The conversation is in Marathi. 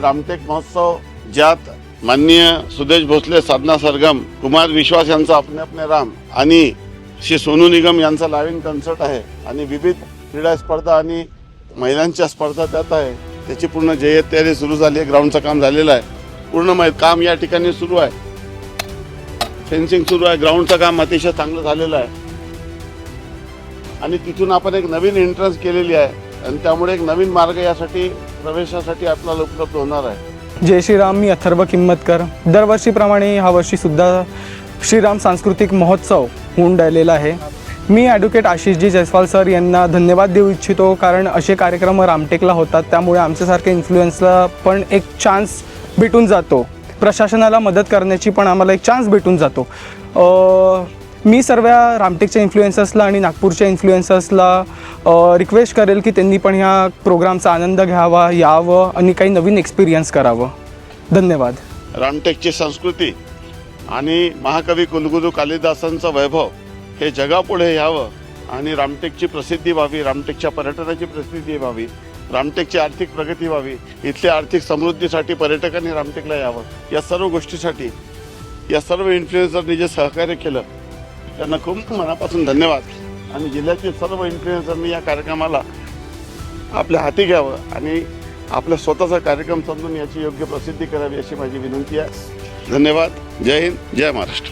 रामटेक महोत्सव ज्यात माननीय सुदेश भोसले साधना सरगम कुमार विश्वास यांचा अपने अपने राम आणि श्री सोनू निगम यांचा लाईव्ह कन्सर्ट आहे आणि विविध क्रीडा स्पर्धा आणि महिलांच्या स्पर्धा त्यात आहे. त्याची पूर्ण जय तयारी सुरू झाली आहे ग्राउंडचं काम झालेलं आहे. पूर्ण काम या ठिकाणी सुरू आहे. फेन्सिंग सुरू आहे ग्राउंडचं काम अतिशय चांगलं झालेलं आहे. आणि तिथून आपण एक नवीन एंट्रन्स केलेली आहे. आणि त्यामुळे एक नवीन मार्ग यासाठी प्रवेशासाठी आपल्याला उपलब्ध होणार आहे. जय श्रीराम मी अथर्व किंमतकर. दरवर्षीप्रमाणे ह्या वर्षीसुद्धा श्रीराम सांस्कृतिक महोत्सव होऊन राहिलेला आहे. मी ॲडव्होकेट आशिषजी जयस्वाल सर यांना धन्यवाद देऊ इच्छितो कारण असे कार्यक्रम रामटेकला होतात त्यामुळे आमच्यासारख्या इन्फ्लुएन्सला पण एक चान्स भेटून जातो. प्रशासनाला मदत करण्याची पण आम्हाला एक चान्स भेटून जातो. मी सर्व रामटेकच्या इन्फ्लुएन्सर्सला आणि नागपूरच्या इन्फ्लुएन्सर्सला रिक्वेस्ट करेल की त्यांनी पण ह्या प्रोग्रामचा आनंद घ्यावा यावं आणि काही नवीन एक्सपिरियन्स करावं. धन्यवाद. रामटेकची संस्कृती आणि महाकवी कुलगुरू कालिदासांचं वैभव हे जगापुढे यावं आणि रामटेकची प्रसिद्धी व्हावी रामटेकच्या पर्यटनाची प्रसिद्धी व्हावी रामटेकची आर्थिक प्रगती व्हावी इथल्या आर्थिक समृद्धीसाठी पर्यटकांनी रामटेकला यावं. या सर्व गोष्टीसाठी या सर्व इन्फ्लुएन्सरनी जे सहकार्य केलं त्यांना खूप मनापासून धन्यवाद. आणि जिल्ह्यातील सर्व इन्फ्लुएन्सरनी या कार्यक्रमाला आपल्या हाती घ्यावं आणि आपला स्वतःचा कार्यक्रम समजून याची योग्य प्रसिद्धी करावी अशी माझी विनंती आहे. धन्यवाद. जय हिंद. जय महाराष्ट्र.